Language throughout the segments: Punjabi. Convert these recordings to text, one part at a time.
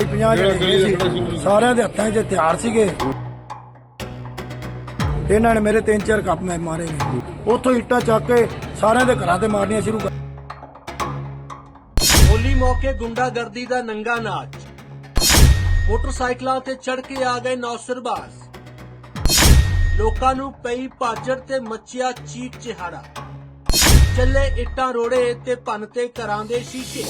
50 ਜਣੇ ਸੀ। ਸਾਰਿਆਂ ਦੇ ਹੱਥਾਂ 'ਚ ਹਥਿਆਰ ਸੀਗੇ। ਇਹਨਾਂ ਨੇ ਮੇਰੇ ਤਿੰਨ ਚਾਰ ਕੱਪ ਮੈਂ ਮਾਰੇ ਨੇ। ਉੱਥੋਂ ਇੱਟਾਂ ਚੱਕ ਕੇ ਸਾਰਿਆਂ ਦੇ ਘਰਾਂ ਤੇ ਮਾਰਨੀਆਂ ਸ਼ੁਰੂ ਕਰ ਹੋਲੀ ਮੌਕੇ ਗੁੰਡਾਗਰਦੀ ਦਾ ਨੰਗਾ ਨਾਚ। ਮੋਟਰਸਾਈਕਲਾਂ ਤੇ ਚੜ ਕੇ ਆ ਗਏ ਨੌਸਰਬਾਜ਼। ਲੋਕਾਂ ਨੂੰ ਪਈ ਭਾਜੜ ਤੇ ਮੱਚਿਆ ਚੀਕ ਚਿਹਾੜਾ। ਚੱਲੇ ਇੱਟਾਂ ਰੋੜੇ ਤੇ ਭੰਨ ਤੇ ਘਰਾਂ ਦੇ ਸ਼ੀਸ਼ੇ।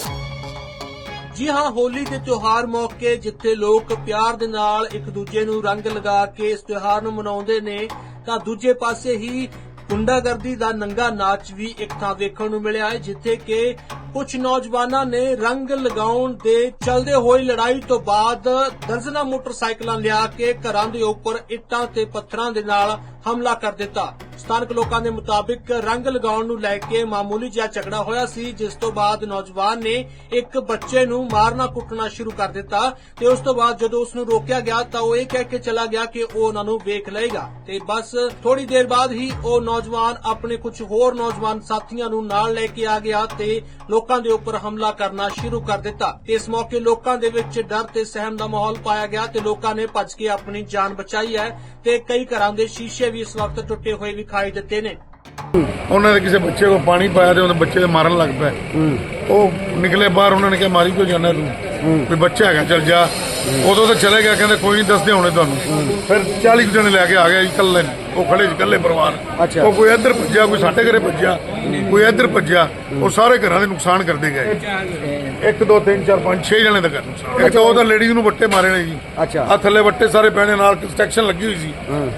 ਜੀ ਹਾਂ, ਹੋਲੀ ਦੇ ਤਿਉਹਾਰ ਮੌਕੇ ਜਿੱਥੇ ਲੋਕ ਪਿਆਰ ਦੇ ਨਾਲ ਇੱਕ ਦੂਜੇ ਨੂੰ ਰੰਗ ਲਗਾ ਕੇ ਇਸ ਤਿਉਹਾਰ ਨੂੰ ਮਨਾਉਂਦੇ ਨੇ, ਤਾਂ ਦੂਜੇ ਪਾਸੇ ਹੀ ਗੁੰਡਾਗਰਦੀ ਦਾ ਨੰਗਾ ਨਾਚ ਵੀ ਇੱਕ ਥਾਂ ਵੇਖਣ ਨੂੰ ਮਿਲਿਆ ਹੈ, ਜਿੱਥੇ ਕਿ ਕੁਝ ਨੌਜਵਾਨਾਂ ਨੇ ਰੰਗ ਲਗਾਉਣ ਦੇ ਚਲਦੇ ਹੋਏ ਲੜਾਈ ਤੋਂ ਬਾਅਦ ਦਰਜਨਾਂ ਮੋਟਰਸਾਈਕਲਾਂ ਲਿਆ ਕੇ ਘਰਾਂ ਦੇ ਉੱਪਰ ਇੱਟਾਂ ਤੇ ਪੱਥਰਾਂ ਦੇ ਨਾਲ ਹਮਲਾ ਕਰ ਦਿੱਤਾ। ਸਥਾਨਕ ਲੋਕਾਂ ਦੇ ਮੁਤਾਬਿਕ ਰੰਗ ਲਗਾਉਣ ਨੂੰ ਲੈ ਕੇ ਮਾਮੂਲੀ ਜਿਹਾ ਝਗੜਾ ਹੋਇਆ ਸੀ, ਜਿਸ ਤੋਂ ਬਾਅਦ ਨੌਜਵਾਨ ਨੇ ਇੱਕ ਬੱਚੇ ਨੂੰ ਮਾਰਨਾ ਕੁੱਟਣਾ ਸ਼ੁਰੂ ਕਰ ਦਿੱਤਾ ਤੇ ਉਸ ਤੋਂ ਬਾਅਦ ਜਦੋਂ ਉਸ ਨੂੰ ਰੋਕਿਆ ਗਿਆ ਤਾਂ ਉਹ ਇਹ ਕਹਿ ਕੇ ਚਲਾ ਗਿਆ ਕਿ ਉਹ ਉਹਨਾਂ ਨੂੰ ਵੇਖ ਲਏਗਾ। ਤੇ ਬਸ ਥੋੜੀ ਦੇਰ ਬਾਅਦ ਹੀ ਉਹ ਨੌਜਵਾਨ ਆਪਣੇ ਕੁਝ ਹੋਰ ਨੌਜਵਾਨ ਸਾਥੀਆਂ ਨੂੰ ਨਾਲ ਲੈ ਕੇ ਆ ਗਿਆ ਤੇ ਲੋਕਾਂ ਦੇ ਉੱਪਰ ਹਮਲਾ ਕਰਨਾ ਸ਼ੁਰੂ ਕਰ ਦਿੱਤਾ। ਤੇ ਇਸ ਮੌਕੇ ਲੋਕਾਂ ਦੇ ਵਿੱਚ ਡਰ ਤੇ ਸਹਿਮ ਦਾ ਮਾਹੌਲ ਪਾਇਆ ਗਿਆ ਤੇ ਲੋਕਾਂ ਨੇ ਭੱਜ ਕੇ ਆਪਣੀ ਜਾਨ ਬਚਾਈ ਹੈ ਤੇ ਕਈ ਘਰਾਂ ਦੇ ਸ਼ੀਸ਼ੇ ਵੀ ਇਸ ਵਕਤ ਟੁੱਟੇ ਹੋਏ ਵਿਖਾਈ ਦਿੱਤੇ ਨੇ। ਉਹਨਾਂ ਦੇ ਕਿਸੇ ਬੱਚੇ ਕੋ ਪਾਣੀ ਪਾਇਆ ਤੇ ਉਹਦੇ ਬੱਚੇ ਦੇ ਮਾਰਨ ਲੱਗ ਪਿਆ ਉਹ ਨਿਕਲੇ ਬਾਹਰ ਉਹਨਾਂ ਨੇ ਕਿਹਾ ਮਾਰੀ ਕਿਉਂ ਜਾਣਾ ਤੂੰ? ਕੋਈ ਬੱਚਾ ਹੈਗਾ ਚੱਲ ਜਾ। ਉਦੋਂ ਤਾਂ ਚਲੇ ਗਿਆ ਕਹਿੰਦੇ ਕੋਈ ਨਹੀਂ ਦੱਸਦੇ ਹੋਣੇ ਤੁਹਾਨੂੰ। ਫਿਰ 40 ਕੁ ਜਣੇ ਲੈ ਕੇ ਆ ਗਿਆ ਜੀ ਇਕੱਲੇ। ਉਹ ਖੜੇ ਇਕੱਲੇ ਪਰਿਵਾਰ। ਉਹ ਕੋਈ ਇੱਧਰ ਭੱਜਿਆ ਕੋਈ ਸਾਡੇ ਘਰੇ ਭੱਜਿਆ ਕੋਈ ਇੱਧਰ ਭੱਜਿਆ ਉਹ ਸਾਰੇ ਘਰਾਂ ਦੇ ਨੁਕਸਾਨ ਕਰਦੇ ਗਏ। 1 2 3 4 5 6 ਜਣੇ ਦਾ ਘਰ ਨੁਕਸਾਨ ਇੱਕ ਤਾਂ ਉਹਦਾ ਲੇਡੀਜ਼ ਨੂੰ ਵੱਟੇ ਮਾਰੇ ਨੇ ਜੀ। ਅੱਛਾ। ਆ ਥੱਲੇ ਵੱਟੇ ਸਾਰੇ ਪੈਣੇ ਨਾਲ ਕੰਸਟਰਕਸ਼ਨ ਲੱਗੀ ਹੋਈ ਸੀ।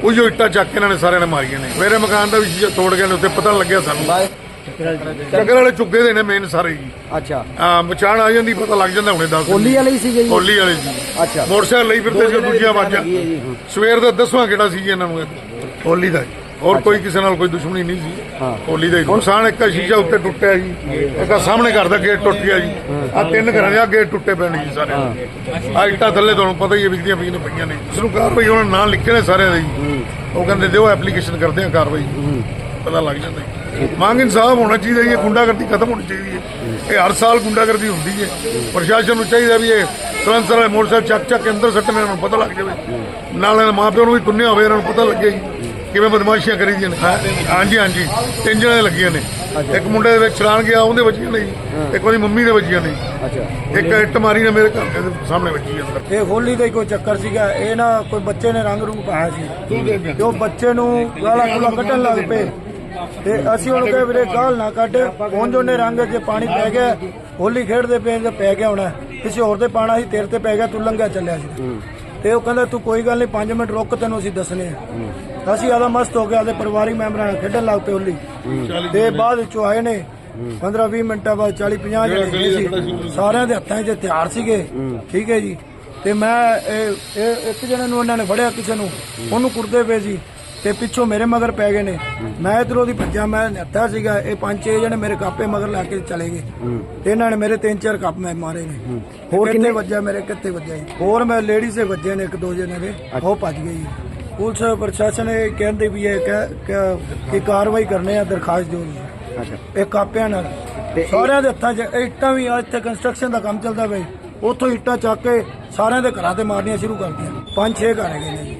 ਉਹੀ ਇੱਟਾਂ ਚੱਕ ਕੇ ਇਹਨਾਂ ਨੇ ਸਾਰਿਆਂ ਨੇ ਮਾਰੀਆਂ ਨੇ। ਮੇਰੇ ਮਕਾਨ ਦਾ ਵੀ ਸ਼ੀਸ਼ਾ ਤੋੜ ਗਏ ਨੇ ਉੱਤੇ ਪਤਾ ਨੀ ਲੱਗਿਆ ਸਾਨੂੰ। ਚੱਕਰ ਵਾਲੇ ਚੁੱਕੇ ਦੇ ਨੇ ਮੇਨ ਸਾਰੇ ਜੀ। ਅੱਛਾ। ਆ ਆ ਜਾਂਦੀ ਪਤਾ ਲੱਗ ਜਾਂਦਾ ਹੁਣੇ ਦੱਸ ਹੋਲੀ ਵਾਲੇ ਹੀ ਸੀਗੇ ਜੀ? ਵਾਲੇ ਜੀ। ਅੱਛਾ। ਮੋਟਰਸਾਈਕਲ ਲਈ ਫਿਰਦੇ ਸੀ ਦੂਜੀਆਂ ਆਵਾਜ਼ਾਂ ਸਵੇਰ ਦਾ ਦਸਵਾਂ ਕਿਹੜਾ ਸੀ ਜੀ ਇਹਨਾਂ ਨੂੰ? ਹੋਲੀ ਦਾ ਜੀ। ਹੋਰ ਕੋਈ ਕਿਸੇ ਨਾਲ ਕੋਈ ਦੁਸ਼ਮਣੀ ਨਹੀਂ ਸੀ। ਹੋਲੀ ਦਾ ਹੀ ਨੁਕਸਾਨ ਇੱਕ ਸ਼ੀਸ਼ਾ ਉੱਤੇ ਟੁੱਟਿਆ ਜੀ। ਇੱਕ ਸਾਹਮਣੇ ਘਰ ਦਾ ਗੇਟ ਟੁੱਟ ਗਿਆ ਜੀ। ਆ ਤਿੰਨ ਘਰਾਂ ਦੇ ਆ ਗੇਟ ਟੁੱਟੇ ਪਏ ਨੇ ਜੀ ਸਾਰੇ ਆ ਇੱਟਾਂ ਥੱਲੇ ਤੁਹਾਨੂੰ ਪਤਾ ਹੀ ਹੈ ਵਿਕਦੀਆਂ ਪਈਆਂ ਨੇ ਪਈਆਂ ਨੇ। ਇਸ ਨੂੰ ਕਾਰਵਾਈ ਉਹਨਾਂ ਨੇ ਲਿਖੇ ਨੇ ਸਾਰਿਆਂ ਦੇ ਜੀ। ਉਹ ਕਹਿੰਦੇ ਦਿਓ ਐਪਲੀਕੇਸ਼ਨ ਕਰਦੇ ਆ ਕਾਰਵਾਈ। ਪਤਾ ਲੱਗ ਜਾਂਦਾ ਮੰਗ ਇਨਸਾਫ ਹੋਣਾ ਚਾਹੀਦਾ ਇਹ ਗੁੰਡਾਗਰਦੀ ਖਤਮ ਹੋਣੀ ਚਾਹੀਦੀ ਹੈ। ਇਹ ਹਰ ਸਾਲ ਗੁੰਡਾਗਰਦੀ ਹੁੰਦੀ ਹੈ। ਪ੍ਰਸ਼ਾਸਨ ਨੂੰ ਚਾਹੀਦਾ ਵੀ ਇਹ ਸਲੰਸਰ ਵਾਲੇ ਮੋਟਰਸਾਈਕਲ ਚੱਕ ਚੱਕ ਕੇ ਅੰਦਰ ਸੱਟਣ ਨੂੰ ਪਤਾ ਲੱਗ ਜਾਵੇ। ਨਾਲ ਇਹਨਾਂ ਮਾਪਿਆਂ ਨੂੰ ਵੀ ਤੁੰਨਿਆ ਹੋਵੇ ਇਹਨਾਂ ਨੂੰ ਪਤਾ ਲੱਗੇ ਜੀ। ਕਿਵੇਂ ਬਦਮਾਸ਼ੀਆਂ ਕਰੀ ਦੀਆਂ ਨੇ? ਹਾਂਜੀ ਹਾਂਜੀ। ਤਿੰਨ ਜਣੇ ਲੱਗੀਆਂ ਨੇ। ਇੱਕ ਮੁੰਡੇ ਦੇ ਵਿੱਚ ਚਲਾਣ ਗਿਆ ਉਹਦੇ ਵੱਜੀਆਂ ਨੇ ਜੀ। ਇੱਕ ਉਹਦੀ ਮੰਮੀ ਦੇ ਵੱਜੀਆਂ ਨੇ ਅੱਛਾ। ਇੱਕ ਇੱਟ ਮਾਰੀ ਨੇ ਮੇਰੇ ਘਰ ਦੇ ਸਾਹਮਣੇ ਵੱਜੀ ਅੰਦਰ। ਇਹ ਹੋਲੀ ਦਾ ਹੀ ਕੋਈ ਚੱਕਰ ਸੀਗਾ। ਇਹ ਨਾ ਕੋਈ ਬੱਚੇ ਨੇ ਰੰਗ ਰੂਪ ਪਾਇਆ ਸੀ। ਤੇ ਉਹ ਬੱਚੇ ਨੂੰ ਗਾਲਾਂ ਗੁਲਾ ਕੱਢਣ ਲੱਗ ਪਏ। ਤੇ ਅਸੀਂ ਉਹਨੂੰ ਕਹੇ ਵੀਰੇ ਗਾਲ ਨਾ ਕੱਢ। ਹੁਣ ਜੋ ਨੇ ਰੰਗ 'ਚ ਪਾਣੀ ਪੈ ਗਿਆ। ਹੋਲੀ ਖੇਡਦੇ ਪਏ ਤੇ ਪੈ ਗਿਆ ਹੋਣਾ। ਕਿਸੇ ਹੋਰ ਤੇ ਪਾਣਾ ਸੀ ਤੇਰੇ ਤੇ ਪੈ ਗਿਆ ਤੂੰ ਲੰਘਿਆ ਚੱਲਿਆ ਸੀ। ਤੇ ਉਹ ਕਹਿੰਦਾ ਤੂੰ ਕੋਈ ਗੱਲ ਨਹੀਂ 5 ਮਿੰਟ ਰੁਕ ਤੈਨੂੰ ਅਸੀਂ ਦੱਸਨੇ ਆ। ਅਸੀਂ ਆਦਾ ਮਸਤ ਹੋ ਗਿਆ ਤੇ ਪਰਿਵਾਰਿਕ ਮੈਂਬਰਾਂ ਨਾਲ ਖੇਡਣ ਲੱਗ ਪਏ ਹੋਲੀ ਤੇ ਬਾਅਦ ਵਿੱਚੋਂ ਆਏ ਨੇ 15 20 ਮਿੰਟਾਂ ਬਾਅਦ 40 50 ਜਣੇ ਸੀ। ਸਾਰਿਆਂ ਦੇ ਹੱਥਾਂ 'ਚ ਹਥਿਆਰ ਸੀਗੇ। ਠੀਕ ਹੈ ਜੀ। ਤੇ ਮੈਂ ਇਹ ਇਹ ਇੱਕ ਜਣੇ ਨੂੰ ਉਹਨਾਂ ਨੇ ਫੜਿਆ ਕਿਸੇ ਨੂੰ। ਉਹਨੂੰ ਕੁੱਟਦੇ ਪਏ ਸੀ। ਤੇ ਪਿੱਛੋਂ ਮੇਰੇ ਮਗਰ ਪੈ ਗਏ ਨੇ। ਮੈਂ ਇਧਰੋਂ ਦੀ ਭੱਜਿਆ ਮੈਂ ਨੱਥਾ ਸੀਗਾ। ਇਹ ਪੰਜ ਛੇ ਜਣੇ ਮੇਰੇ ਕਾਪੇ ਮਗਰ ਲਾ ਕੇ ਚਲੇ ਗਏ। ਤੇ ਇਹਨਾਂ ਨੇ ਮੇਰੇ ਤਿੰਨ ਚਾਰ ਕੱਪ ਮੈਂ ਮਾਰੇ ਨੇ। ਹੋਰ ਕਿੰਨੇ? ਵੱਜਿਆ ਮੇਰੇ ਕਿੱਥੇ ਵੱਜਿਆ ਹੋਰ ਮੈਂ ਲੇਡੀ ਸੇ ਵੱਜੇ ਨੇ ਇੱਕ ਦੋ ਜਣੇ ਦੇ। ਉਹ ਭੱਜ ਗਏ ਜੀ। ਪੁਲਿਸ ਪ੍ਰਸ਼ਾਸਨ ਇਹ ਕਹਿੰਦੇ ਵੀ ਇਹ ਕਿ- ਕਾਰਵਾਈ ਕਰਨੇ ਆ ਦਰਖਾਸਤ ਦਿਓ ਇਹ ਕਾਪਿਆਂ ਨਾਲ। ਸਾਰਿਆਂ ਦੇ ਹੱਥਾਂ 'ਚ ਇੱਟਾਂ ਵੀ ਆ ਇੱਥੇ ਕੰਸਟਰਕਸ਼ਨ ਦਾ ਕੰਮ ਚੱਲਦਾ ਵੇ ਉੱਥੋਂ ਇੱਟਾਂ ਚੱਕ ਕੇ ਸਾਰਿਆਂ ਦੇ ਘਰਾਂ ਤੇ ਮਾਰਨੀਆਂ ਸ਼ੁਰੂ ਕਰਤੀਆਂ ਪੰਜ ਛੇ ਘਰ ਹੈਗੇ ਨੇ ਜੀ।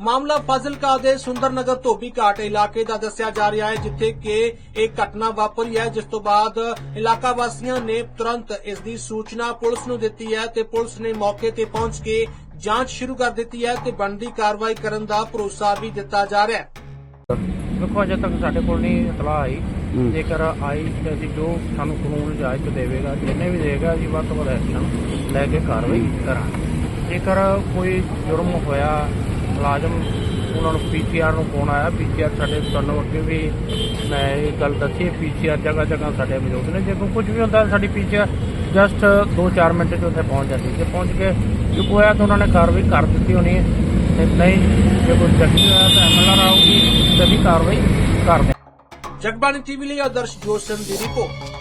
ਮਾਮਲਾ ਫਾਜ਼ਿਲਕਾ ਦੇ ਸੁੰਦਰਨਗਰ ਧੋਬੀ ਘਾਟ ਇਲਾਕੇ ਦਾ ਦੱਸਿਆ ਜਾ ਰਿਹਾ ਹੈ ਜਿੱਥੇ ਕਿ ਇਹ ਘਟਨਾ ਵਾਪਰੀ ਹੈ ਜਿਸ ਤੋਂ ਬਾਅਦ ਇਲਾਕਾ ਵਾਸੀਆਂ ਨੇ ਤੁਰੰਤ ਇਸ ਦੀ ਸੂਚਨਾ ਪੁਲਿਸ ਨੂੰ ਦਿੱਤੀ ਹੈ ਤੇ ਪੁਲਿਸ ਨੇ ਮੌਕੇ ਤੇ ਪਹੁੰਚ ਕੇ ਜਾਂਚ ਸ਼ੁਰੂ ਕਰ ਦਿੱਤੀ ਹੈ ਤੇ ਬਣਦੀ ਕਾਰਵਾਈ ਕਰਨ ਦਾ ਭਰੋਸਾ ਵੀ ਦਿੱਤਾ ਜਾ ਰਿਹਾ ਹੈ। ਦੇਖੋ ਅਜੇ ਤੱਕ ਸਾਡੇ ਕੋਲ ਨਹੀਂ ਇਤਲਾਹ ਆਈ। ਜੇਕਰ ਆਈ ਤੇ ਅਸੀਂ ਜੋ ਸਾਨੂੰ ਕਾਨੂੰਨ ਇਜਾਜ਼ਤ ਦੇਵੇਗਾ ਜਿੰਨੇ ਵੀ ਦੇਗਾ ਅਸੀਂ ਵੱਧ ਤੋਂ ਵੱਧ ਐਕਸ਼ਨ ਲੈ ਕੇ ਕਾਰਵਾਈ ਕਰਾਂਗੇ। ਜੇਕਰ ਕੋਈ ਜੁਰਮ ਹੋਇਆ ਮੁਲਾਜ਼ਮ ਉਹਨਾਂ ਨੂੰ ਪੀਸੀਆਰ ਨੂੰ ਫੋਨ ਆਇਆ। ਪੀਸੀਆਰ ਸਾਡੇ ਤੁਹਾਨੂੰ ਅੱਗੇ ਵੀ ਮੈਂ ਇਹ ਗੱਲ ਦੱਸੀ ਪੀਸੀਆਰ ਜਗ੍ਹਾ ਜਗ੍ਹਾ ਸਾਡੇ ਮੌਜੂਦ ਨੇ। ਜਦੋਂ ਕੁਝ ਵੀ ਹੁੰਦਾ, ਸਾਡੀ ਪੀਸੀਆਰ ਜਸਟ 2-4 ਮਿੰਟ 'ਚ ਉੱਥੇ ਪਹੁੰਚ ਜਾਂਦੀ। ਜੇ ਪਹੁੰਚ ਕੇ ਜੋ ਹੋਇਆ ਤਾਂ ਉਹਨਾਂ ਨੇ ਕਾਰਵਾਈ ਕਰ ਦਿੱਤੀ ਹੋਣੀ ਹੈ। ਤੇ ਨਹੀਂ, ਜੇ ਕੋਈ ਜ਼ਖਮੀ ਹੋਇਆ ਤਾਂ ਐਮਐਲਆਰ ਆਊਗੀ, ਤੇ ਵੀ ਕਾਰਵਾਈ ਕਰਦੇ ਹਾਂ। ਜਗਬਾਣੀ ਟੀਵੀ ਲਈ ਆਦਰਸ਼ ਜੋਸ਼ਨ ਦੀ ਰਿਪੋਰਟ।